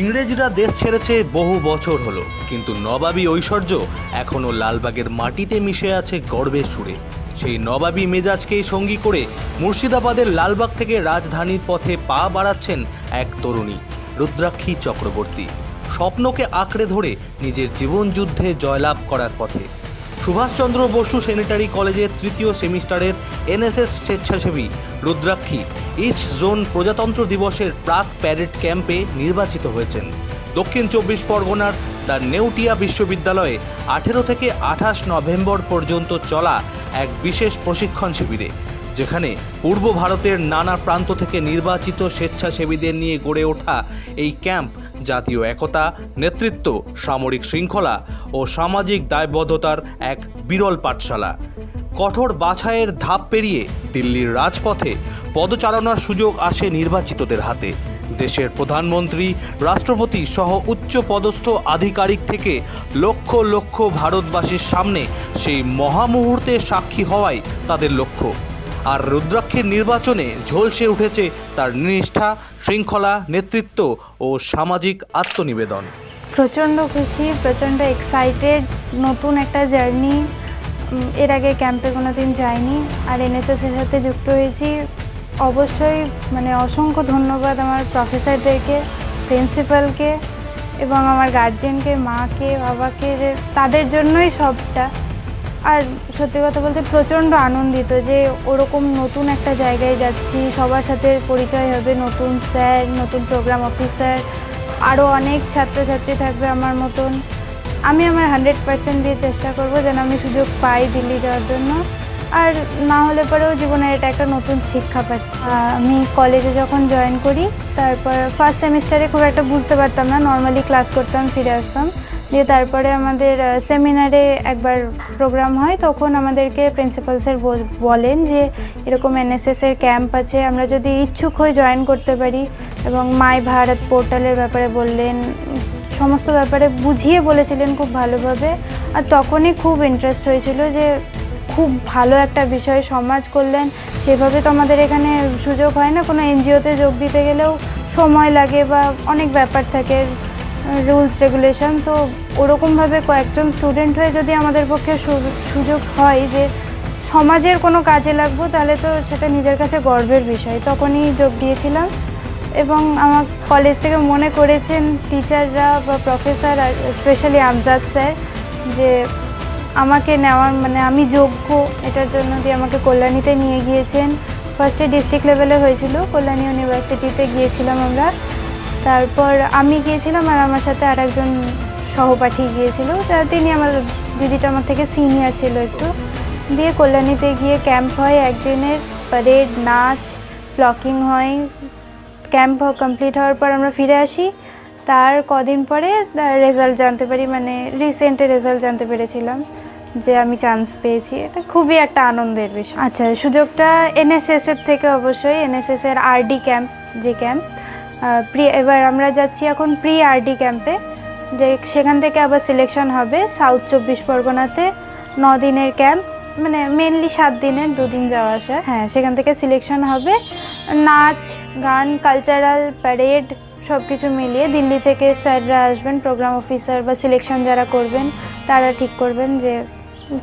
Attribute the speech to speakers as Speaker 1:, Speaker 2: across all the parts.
Speaker 1: ইংরেজরা দেশ ছেড়েছে বহু বছর হলো, কিন্তু নবাবী ঐশ্বর্য এখনও লালবাগের মাটিতে মিশে আছে গর্বের সুরে। সেই নবাবী মেজাজকেই সঙ্গী করে মুর্শিদাবাদের লালবাগ থেকে রাজধানীর পথে পা বাড়াচ্ছেন এক তরুণী, রুদ্রাক্ষী চক্রবর্তী। স্বপ্নকে আঁকড়ে ধরে নিজের জীবনযুদ্ধে জয়লাভ করার পথে। সুভাষচন্দ্র বসু স্যানিটারি কলেজের তৃতীয় সেমিস্টারের এনএসএস স্বেচ্ছাসেবী, রুদ্রাক্ষী ইচ জোন প্রজাতন্ত্র দিবসের প্রাক প্যারেড ক্যাম্পে নির্বাচিত হয়েছেন। দক্ষিণ চব্বিশ পরগনার দ্য নেউটিয়া বিশ্ববিদ্যালয়ে আঠেরো থেকে আঠাশ নভেম্বর পর্যন্ত চলা এক বিশেষ প্রশিক্ষণ শিবিরে, যেখানে পূর্ব ভারতের নানা প্রান্ত থেকে নির্বাচিত স্বেচ্ছাসেবীদের নিয়ে গড়ে ওঠা এই ক্যাম্প জাতীয় একতা, নেতৃত্ব, সামরিক শৃঙ্খলা ও সামাজিক দায়বদ্ধতার এক বিরল পাঠশালা। কঠোর বাছাইয়ের ধাপ পেরিয়ে দিল্লির রাজপথে পদচারণার সুযোগ আসে নির্বাচিতদের হাতে। দেশের প্রধানমন্ত্রী, রাষ্ট্রপতি সহ উচ্চ পদস্থ আধিকারিক থেকে লক্ষ লক্ষ ভারতবাসীর সামনে সেই মহামুহূর্তের সাক্ষী হওয়াই তাদের লক্ষ্য। আর রুদ্রাক্ষের নির্বাচনে ঝলসে উঠেছে তার নিষ্ঠা, শৃঙ্খলা, নেতৃত্ব ও সামাজিক আত্মনিবেদন।
Speaker 2: প্রচণ্ড খুশি, প্রচণ্ড এক্সাইটেড নতুন একটা জার্নি এর আগে ক্যাম্পে কোনো দিন যাইনি আর এনএসএসের সাথে যুক্ত হয়েছি। অবশ্যই মানে অসংখ্য ধন্যবাদ আমার প্রফেসরদেরকে প্রিন্সিপালকে এবং আমার গার্জেনকে মাকে, বাবাকে যে তাদের জন্যই সবটা। আর সত্যি কথা বলতে প্রচণ্ড আনন্দিত যে ওরকম নতুন একটা জায়গায় যাচ্ছি, সবার সাথে পরিচয় হবে, নতুন স্যার, নতুন প্রোগ্রাম অফিসার আরও অনেক ছাত্রছাত্রী থাকবে আমার মতন। আমি আমার হান্ড্রেড পার্সেন্ট দিয়ে চেষ্টা করব যেন আমি সুযোগ পাই দিল্লি যাওয়ার জন্য। আর না হলে পরেও জীবনের এটা একটা নতুন শিক্ষা পাচ্ছি। আমি কলেজে যখন জয়েন করি তারপর ফার্স্ট সেমিস্টারে খুব একটা বুঝতে পারতাম না নর্মালি ক্লাস করতাম ফিরে আসতাম। দিয়ে তারপরে আমাদের সেমিনারে একবার প্রোগ্রাম হয় তখন আমাদেরকে প্রিন্সিপাল স্যার বলেন যে এরকম এনএসএসের ক্যাম্প আছে আমরা যদি ইচ্ছুক হয়ে জয়েন করতে পারি। এবং মাই ভারত পোর্টালের ব্যাপারে বললেন সমস্ত ব্যাপারে বুঝিয়ে বলেছিলেন খুব ভালোভাবে। আর তখনই খুব ইন্টারেস্ট হয়েছিল যে খুব ভালো একটা বিষয়, সমাজ করলেন সেভাবে তো আমাদের এখানে সুযোগ হয় না। কোনো এনজিওতে যোগ দিতে গেলেও সময় লাগে বা অনেক ব্যাপার থাকে রুলস রেগুলেশন তো ওরকমভাবে কয়েকজন স্টুডেন্ট হয়ে যদি আমাদের পক্ষে সুযোগ হয় যে সমাজের কোনো কাজে লাগবো, তাহলে তো সেটা নিজের কাছে গর্বের বিষয়। তখনই যোগ দিয়েছিলাম। এবং আমার কলেজ থেকে মনে করেছেন টিচাররা বা প্রফেসর আর স্পেশালি আমজাদ স্যার যে আমাকে নেওয়ার মানে আমি যোগ্য এটার জন্য দিয়ে আমাকে কল্যাণীতে নিয়ে গিয়েছেন। ফার্স্টে ডিস্ট্রিক্ট লেভেলে হয়েছিল, কল্যাণী ইউনিভার্সিটিতে গিয়েছিলাম আমরা। তারপর আমি গিয়েছিলাম আর আমার সাথে আর একজন সহপাঠী গিয়েছিল। তা তিনি আমার দিদিটা আমার থেকে সিনিয়র ছিল একটু। দিয়ে কল্যাণীতে গিয়ে ক্যাম্প হয় একদিনের প্যারেড নাচ ব্লকিং হয়। ক্যাম্প কমপ্লিট হওয়ার পর আমরা ফিরে আসি। তার কদিন পরে রেজাল্ট জানতে পারি মানে রিসেন্টে রেজাল্ট জানতে পেরেছিলাম যে আমি চান্স পেয়েছি। এটা খুবই একটা আনন্দের বিষয়। আচ্ছা সুযোগটা এনএসএস এর থেকে অবশ্যই এনএসএস এর আরডি ক্যাম্প যে ক্যাম্প প্রি এবার আমরা যাচ্ছি এখন প্রি আরডি ক্যাম্পে যে সেখান থেকে আবার সিলেকশন হবে সাউথ চব্বিশ পরগনাতে ন দিনের ক্যাম্প মানে মেনলি সাত দিনের দুদিন যাওয়া আসা। হ্যাঁ সেখান থেকে সিলেকশন হবে। নাচ, গান কালচারাল প্যারেড সব কিছু মিলিয়ে দিল্লি থেকে স্যাররা আসবেন প্রোগ্রাম অফিসার বা সিলেকশন যারা করবেন, তারা ঠিক করবেন যে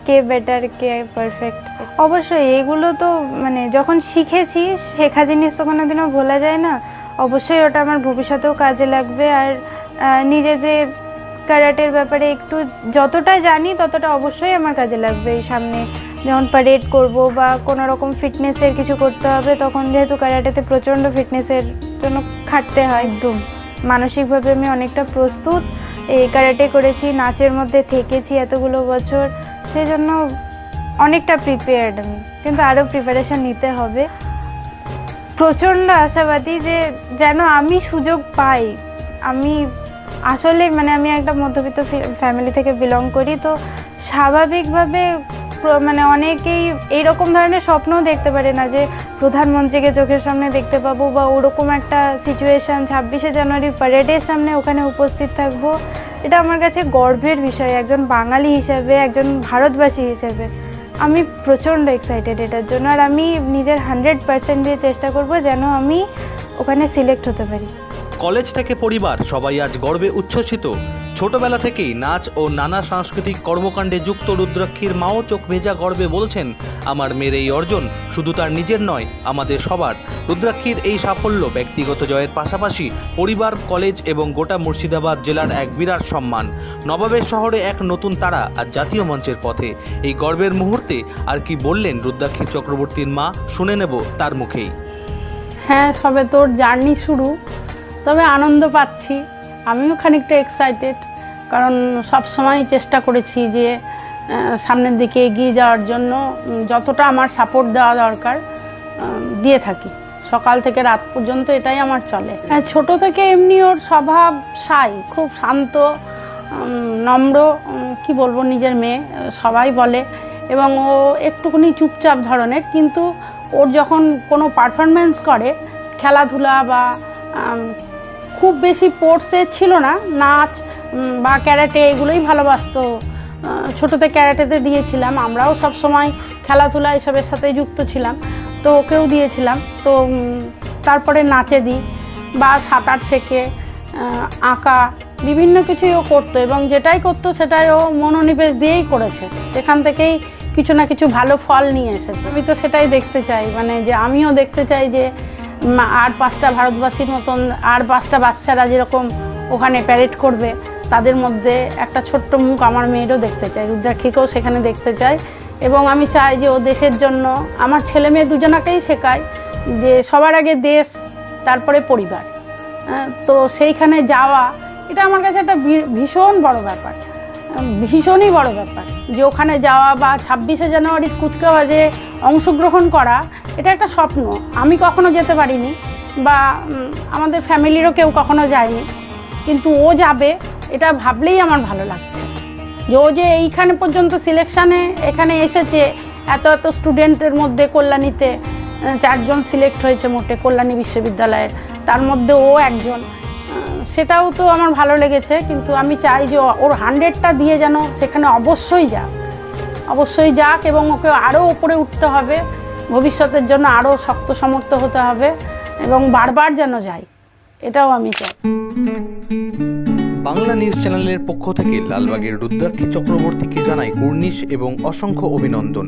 Speaker 2: কে বেটার কে পারফেক্ট অবশ্যই এগুলো তো মানে যখন শিখেছি, শেখা জিনিস তো কোনোদিনও ভোলা যায় না। অবশ্যই ওটা আমার ভবিষ্যতেও কাজে লাগবে আর নিজে যে ক্যারাটের ব্যাপারে একটু যতটা জানি ততটা অবশ্যই আমার কাজে লাগবে এই সামনে। যখন প্যারেড করব বা কোনো রকম ফিটনেসের কিছু করতে হবে তখন যেহেতু ক্যারাটেতে প্রচণ্ড ফিটনেসের জন্য খাটতে হয়। একদম। মানসিকভাবে আমি অনেকটা প্রস্তুত। এই ক্যারাটে করেছি নাচের মধ্যে থেকেছি এতগুলো বছর সেই জন্য অনেকটা প্রিপেয়ার্ড আমি। কিন্তু আরও প্রিপারেশন নিতে হবে। প্রচণ্ড আশাবাদী যে যেন আমি সুযোগ পাই। আমি আসলে মানে আমি একটা মধ্যবিত্ত ফ্যামিলি থেকে বিলং করি তো স্বাভাবিকভাবে মানে অনেকেই এইরকম ধরনের স্বপ্নও দেখতে পারে না যে প্রধানমন্ত্রীকে চোখের সামনে দেখতে পাবো বা ওরকম একটা সিচুয়েশান ছাব্বিশে জানুয়ারি প্যারেডের সামনে ওখানে উপস্থিত থাকব। এটা আমার কাছে গর্বের বিষয়, একজন বাঙালি হিসেবে, একজন ভারতবাসী হিসেবে। আমি প্রচণ্ড এক্সাইটেড এটার জন্য আর আমি নিজের হান্ড্রেড পার্সেন্ট দিয়ে চেষ্টা করব যেন আমি ওখানে সিলেক্ট হতে পারি।
Speaker 1: কলেজ থেকে পরিবার, সবাই আজ গর্বে উচ্ছ্বসিত। ছোটবেলা থেকেই নাচ ও নানা সাংস্কৃতিক কর্মকাণ্ডে যুক্ত রুদ্রাক্ষীর মাও চোখ ভেজা গর্বে বলছেন, আমার মেয়ের এই অর্জন শুধু তার নিজের নয়, আমাদের সবার। রুদ্রাক্ষীর এই সাফল্য ব্যক্তিগত জয়ের পাশাপাশি পরিবার, কলেজ এবং গোটা মুর্শিদাবাদ জেলার এক বিরাট সম্মান। নবাবের শহরে এক নতুন তারা আর জাতীয় মঞ্চের পথে। এই গর্বের মুহূর্তে আর কি বললেন রুদ্রাক্ষী চক্রবর্তীর মা, শুনে নেব তার মুখেই।
Speaker 3: হ্যাঁ সবে তোর জার্নি শুরু। তবে আনন্দ পাচ্ছি। আমিও খানিকটা এক্সাইটেড কারণ সব সময় চেষ্টা করেছি যে সামনের দিকে এগিয়ে যাওয়ার জন্য যতটা আমার সাপোর্ট দেওয়া দরকার দিয়ে থাকি। সকাল থেকে রাত পর্যন্ত এটাই আমার চলে। ছোট থেকে এমনি ওর স্বভাব সাই, খুব শান্ত নম্র কি বলব নিজের মেয়ে, সবাই বলে। এবং ও একটুখানি চুপচাপ ধরনের, কিন্তু ওর যখন কোনো পারফরমেন্স করে, খেলাধুলা বা খুব বেশি স্পোর্টসে ছিল না, নাচ বা ক্যারাটে এগুলোই ভালোবাসতো। ছোটোতে ক্যারাটেতে দিয়েছিলাম, আমরাও সব সময় খেলাধুলা এসবের সাথে যুক্ত ছিলাম, তো ওকেও দিয়েছিলাম। তো তারপরে নাচে দিই, বা সাঁতার শেখে আঁকা, বিভিন্ন কিছুই ও করতো এবং যেটাই করতো সেটাই ও মনোনিবেশ দিয়েই করেছে। সেখান থেকেই কিছু না কিছু ভালো ফল নিয়ে এসেছে। আমি তো সেটাই দেখতে চাই মানে যে আমিও দেখতে চাই যে আর পাঁচটা ভারতবাসীর মতন, আর পাঁচটা বাচ্চারা যেরকম ওখানে প্যারেড করবে তাদের মধ্যে একটা ছোট্ট মুখ আমার মেয়েরও দেখতে চাই, রুদ্রাক্ষীকেও সেখানে দেখতে চাই। এবং আমি চাই যে ও দেশের জন্য, আমার ছেলে মেয়ে দুজনাকেই শেখায় যে সবার আগে দেশ, তারপরে পরিবার। তো সেইখানে যাওয়া, এটা আমার কাছে একটা ভীষণ বড় ব্যাপার। ভীষণই বড় ব্যাপার যে ওখানে যাওয়া বা ছাব্বিশে জানুয়ারির কুচকাওয়াজে অংশগ্রহণ করা, এটা একটা স্বপ্ন। আমি কখনো যেতে পারিনি বা আমাদের ফ্যামিলিরও কেউ কখনো যায়নি। কিন্তু ও যাবে এটা ভাবলেই আমার ভালো লাগছে। যে ও যে এইখানে পর্যন্ত সিলেকশানে এখানে এসেছে, এত এত স্টুডেন্টের মধ্যে কল্যাণীতে চারজন সিলেক্ট হয়েছে মোটে কল্যাণী বিশ্ববিদ্যালয়ের, তার মধ্যে ও একজন। সেটাও তো আমার ভালো লেগেছে, কিন্তু আমি চাই যে ওর হান্ড্রেডটা দিয়ে যেন সেখানে অবশ্যই যাক। অবশ্যই যাক এবং ওকে আরও উপরে উঠতে হবে। ভবিষ্যতের জন্য আরও শক্ত সমর্থ হতে হবে এবং বারবার যেন যাই। এটাও আমি চাই।
Speaker 1: বাংলা নিউজ চ্যানেলের পক্ষ থেকে লালবাগের রুদ্রাক্ষী চক্রবর্তীকে জানাই কুর্নিশ এবং অসংখ্য অভিনন্দন।